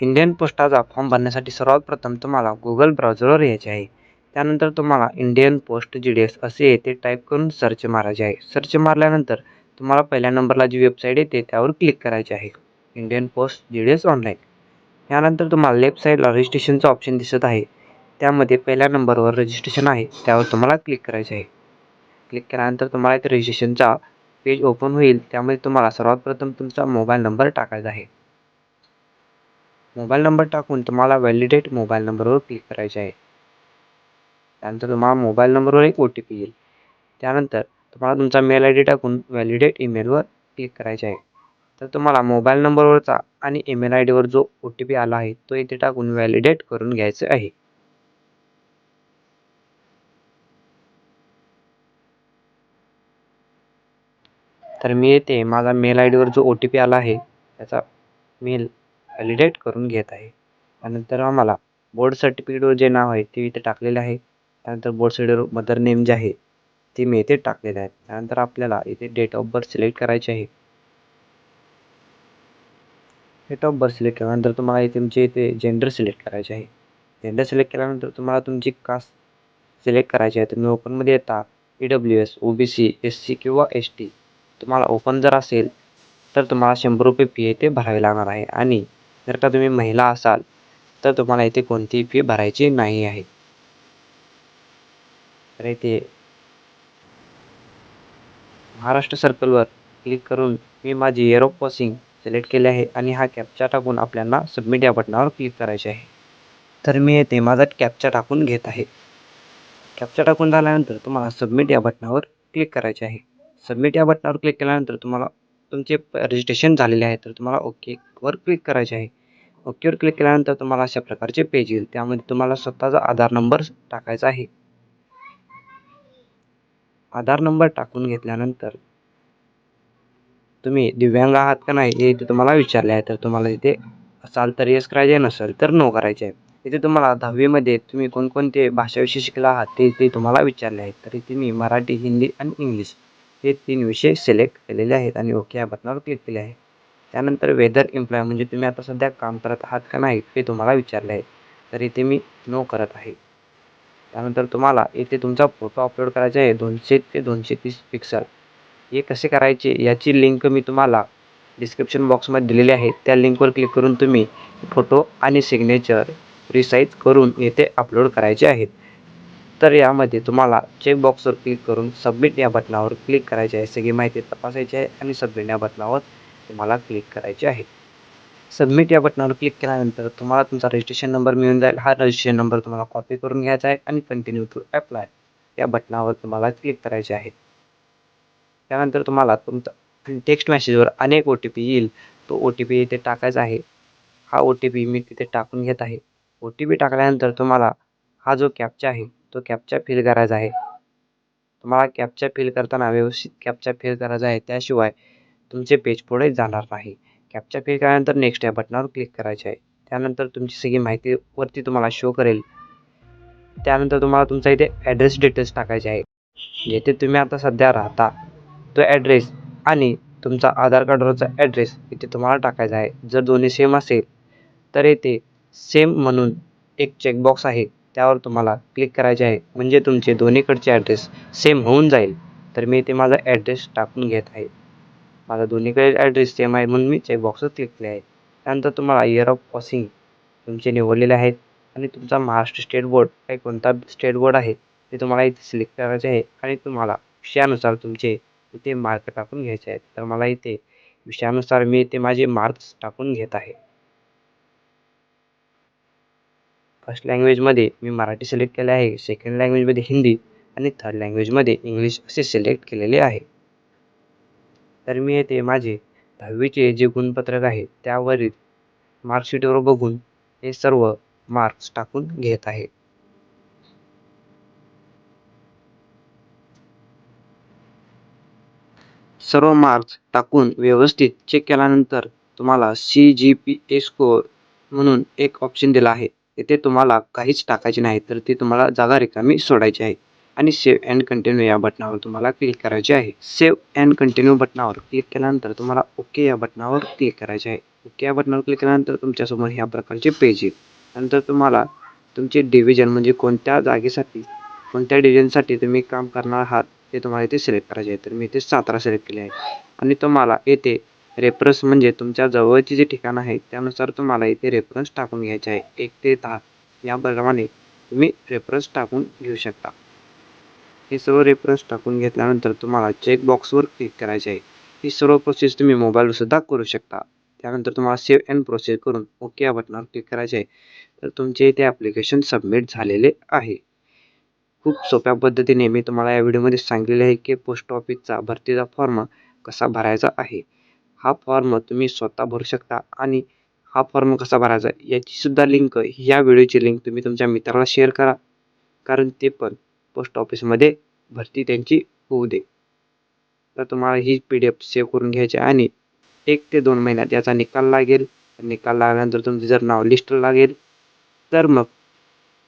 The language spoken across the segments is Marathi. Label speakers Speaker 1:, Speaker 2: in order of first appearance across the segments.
Speaker 1: इंडियन पोस्टाचा फॉर्म भरण्यासाठी सर्वात प्रथम तुम्हाला गुगल ब्राउझरवर यायचे आहे. त्यानंतर तुम्हाला Indian post G D S असे येते टाईप करून सर्च मारायचे आहे. सर्च मारल्यानंतर तुम्हाला पहिल्या नंबरला जी वेबसाईट येते त्यावर क्लिक करायचे आहे. Indian post G D S online यानंतर तुम्हाला लेफ्ट साईडला रजिस्ट्रेशनचं ऑप्शन दिसत आहे. त्यामध्ये पहिल्या नंबरवर रजिस्ट्रेशन आहे त्यावर तुम्हाला क्लिक करायचे आहे. क्लिक केल्यानंतर तुम्हाला इथे रजिस्ट्रेशनचा पेज ओपन होईल. त्यामध्ये तुम्हाला सर्वात प्रथम तुमचा मोबाईल नंबर टाकायचा आहे. मोबाईल नंबर टाकून तुम्हाला व्हॅलिडेट मोबाईल नंबरवर क्लिक करायचे आहे. त्यानंतर तुम्हाला मोबाईल नंबरवर एक ओ टी पी येईल. त्यानंतर तुम्हाला तुमचा मेल आय डी टाकून व्हॅलिडेट ईमेलवर क्लिक करायचे आहे. तर तुम्हाला मोबाईल नंबरवरचा आणि ईमेल आय डीवर जो ओ टी पी आला आहे तो इथे टाकून व्हॅलिडेट करून घ्यायचं आहे. तर मी येते माझा मेल आय डीवर जो ओ टी पी आला आहे त्याचा मेल व्हॅलिडेट करून घेत आहे. त्यानंतर आम्हाला बोर्ड सर्टिफिकेटवर जे नाव आहे ते इथे टाकलेले आहे. त्यानंतर बोर्ड सर्टिफिकेटवर मदर नेम जे आहे ते मी इथे टाकलेले आहे. त्यानंतर आपल्याला इथे डेट ऑफ बर्थ सिलेक्ट करायचे आहे. डेट ऑफ बर्थ सिलेक्ट केल्यानंतर तुम्हाला तुमचे इथे जेंडर सिलेक्ट करायचे आहे. जेंडर सिलेक्ट केल्यानंतर तुम्हाला तुमची कास्ट सिलेक्ट करायची आहे. तुम्ही ओपनमध्ये येता E W S O B C S C किंवा एस टी तुम्हाला ओपन जर असेल तर तुम्हाला शंभर रुपये फी ते भरावी लागणार आहे. आणि जर का तुम्ही महिला असाल तर तुम्हाला इथे कोणतीही फी भरायची नाही आहे. तर इथे महाराष्ट्र सर्कलवर क्लिक करून मी माझी इयर ऑफ सिलेक्ट केले आहे आणि हा कॅपचा टाकून आपल्याला सबमिट या बटनावर क्लिक करायचे आहे. तर मी येथे माझा कॅपचा टाकून घेत आहे. कॅपचा टाकून झाल्यानंतर तुम्हाला सबमिट या बटनावर क्लिक करायचे आहे. सबमिट या बटनावर क्लिक केल्यानंतर तुम्हाला तुमचे रजिस्ट्रेशन झालेले आहे तर तुम्हाला ओकेवर क्लिक करायचे आहे. ओकेवर क्लिक केल्यानंतर तुम्हाला अशा प्रकारचे पेज येईल. त्यामध्ये तुम्हाला स्वतःचा आधार नंबर टाकायचा आहे. आधार नंबर टाकून घेतल्यानंतर तुम्ही दिव्यांग आहात का नाही हे इथे तुम्हाला विचारले आहे. तर तुम्हाला इथे असाल तर येस करायचे नसेल तर नो करायचे आहे. इथे तुम्हाला दहावीमध्ये तुम्ही कोणकोणते भाषाविषयी शिकला आहात ते इथे तुम्हाला विचारले आहेत तर इथे मी मराठी हिंदी आणि इंग्लिश हे तीन विषय सिलेक्ट केलेले आहेत आणि ओके या बटनावर क्लिक केले आहे. त्यानंतर वेदर एम्प्लॉय म्हणजे तुम्ही आता सध्या काम करत आहात का नाही ते तुम्हाला विचारले आहे तर इथे मी नो करत आहे. त्यानंतर तुम्हाला इथे तुमचा फोटो अपलोड करायचा आहे दोनशे ते दोनशे तीस पिक्सल हे कसे करायचे याची लिंक मी तुम्हाला डिस्क्रिप्शन बॉक्समध्ये दिलेली आहे. त्या लिंकवर क्लिक करून तुम्ही फोटो आणि सिग्नेचर रिसाईज करून येथे अपलोड करायचे आहेत. तर यामध्ये तुम्हाला चेकबॉक्सवर क्लिक करून सबमिट या बटनावर क्लिक करायचे आहे. सगळी माहिती तपासायची आहे आणि सबमिट या बटनावर तुम्हाला क्लिक करायचे आहे. सबमिट या बटनावर क्लिक केल्यानंतर तुम्हाला तुमचा रजिस्ट्रेशन नंबर मिळून जाईल. हा रजिस्ट्रेशन नंबर तुम्हाला कॉपी करून घ्यायचा आहे आणि कंटिन्यू टू अप्लाय या बटनावर तुम्हाला क्लिक करायचे आहे. त्यानंतर तुम्हाला तुमचा टेक्स्ट मेसेजवर अनेक ओ टी पी येईल. तो ओ टी पी इथे टाकायचा आहे. हा ओ टी पी मी तिथे टाकून घेत आहे. ओ टी पी टाकल्यानंतर तुम्हाला हा जो कॅपचा आहे तो कॅपचा फिल करायचा आहे. तुम्हाला कॅपचा फिल करताना व्यवस्थित कॅपचा फिल करायचा आहे. त्याशिवाय तुमचे पेज पुढे जाणार नाही. कॅपचा फिल केल्यानंतर नेक्स्ट या बटनावर क्लिक करायचे आहे. त्यानंतर तुमची सगळी माहिती वरती तुम्हाला शो करेल. त्यानंतर तुम्हाला तुमचा इथे ॲड्रेस डिटेल्स टाकायचे आहे. जेथे तुम्ही आता सध्या राहता तो ॲड्रेस आणि तुमचा आधार कार्डवरचा ॲड्रेस इथे तुम्हाला टाकायचा आहे. जर दोन्ही सेम असेल तर येथे सेम म्हणून एक चेकबॉक्स आहे. त्यावर तुम्हाला क्लिक करायचे आहे. म्हणजे तुमचे दोन्हीकडचे ॲड्रेस सेम होऊन जाईल. तर मी इथे माझा ॲड्रेस टाकून घेत आहे. माझा दोन्हीकडे ॲड्रेस सेम आहे म्हणून मी चेकबॉक्सवर क्लिक केले आहे. त्यानंतर तुम्हाला इयर ऑफ पॉसिंग तुमचे निवडलेले आहेत. आणि तुमचा महाराष्ट्र स्टेट बोर्ड काही कोणता स्टेट बोर्ड आहे ते तुम्हाला इथे सिलेक्ट करायचे आहे. आणि तुम्हाला विषयानुसार तुमचे इथे मार्क टाकून घ्यायचे आहेत. तर मला इथे विषयानुसार मी इथे माझे मार्क्स टाकून घेत आहे. फर्स्ट लँग्वेजमध्ये मी मराठी सिलेक्ट केले आहे. सेकंड लँग्वेजमध्ये हिंदी आणि थर्ड लँग्वेजमध्ये इंग्लिश असे सिलेक्ट केलेले आहे. तर मी येथे माझे दहावीचे जे गुणपत्रक आहे त्यावरील मार्कशीटवर बघून हे सर्व मार्क्स टाकून घेत आहे. सर्व मार्क्स टाकून व्यवस्थित चेक केल्यानंतर तुम्हाला C G P A score म्हणून एक ऑप्शन दिला आहे. तिथे तुम्हाला काहीच टाकायचे नाही तर ते तुम्हाला जागा रिकामी सोडायची आहे. आणि सेव्ह अँड कंटिन्यू या बटनावर तुम्हाला क्लिक करायचे आहे. सेव्ह अँड कंटिन्यू बटनावर क्लिक केल्यानंतर तुम्हाला ओके या बटनावर क्लिक करायचे आहे. ओके या बटनावर क्लिक केल्यानंतर तुमच्यासमोर ह्या प्रकारचे पेज येईल. नंतर तुम्हाला तुमचे डिव्हिजन म्हणजे कोणत्या जागेसाठी कोणत्या डिव्हिजनसाठी तुम्ही काम करणार आहात ते तुम्हाला इथे सिलेक्ट करायचे आहे. तर मी इथे सातारा सिलेक्ट केले आहे. आणि तुम्हाला येथे रेफरन्स म्हणजे तुमच्या जवळचे जे ठिकाण आहे त्यानुसार तुम्हाला इथे रेफरन्स टाकून घ्यायचे आहे. एक ते दहा याप्रमाणे तुम्ही रेफरन्स टाकून घेऊ शकता. हे सर्व रेफरन्स टाकून घेतल्यानंतर तुम्हाला चेकबॉक्सवर क्लिक करायचे आहे. ही सर्व प्रोसेस तुम्ही मोबाईलवरसुद्धा करू शकता. त्यानंतर तुम्हाला सेव्ह अँड प्रोसेस करून ओके या बटनावर क्लिक करायचे आहे. तर तुमचे इथे ॲप्लिकेशन सबमिट झालेले आहे. खूप सोप्या पद्धतीने मी तुम्हाला या व्हिडिओमध्ये सांगितलेले आहे की पोस्ट ऑफिसचा भरतीचा फॉर्म कसा भरायचा आहे. हा फॉर्म तुम्ही स्वतः भरू शकता आणि हा फॉर्म कसा भरायचा याची सुद्धा लिंक ह्या व्हिडिओची लिंक तुम्ही तुमच्या मित्राला शेअर करा. कारण ते पण पोस्ट ऑफिसमध्ये भरती त्यांची होऊ दे. तर तुम्हाला ही पी डी एफ सेव्ह करून घ्यायची आहे आणि एक ते दोन महिन्यात याचा निकाल लागेल. निकाल लागल्यानंतर तुमचं जर नाव लिस्ट लागेल तर मग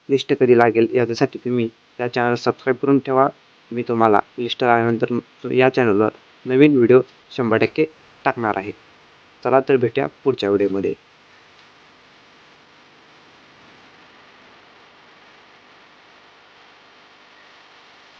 Speaker 1: लिस्ट कधी लागेल याच्यासाठी तुम्ही त्या चॅनल सबस्क्राईब करून ठेवा. मी तुम्हाला लिस्ट लागल्यानंतर या चॅनलवर नवीन व्हिडिओ शंभर टक्के टाकणार आहे. चला तर भेटूया पुढच्या व्हिडिओमध्ये.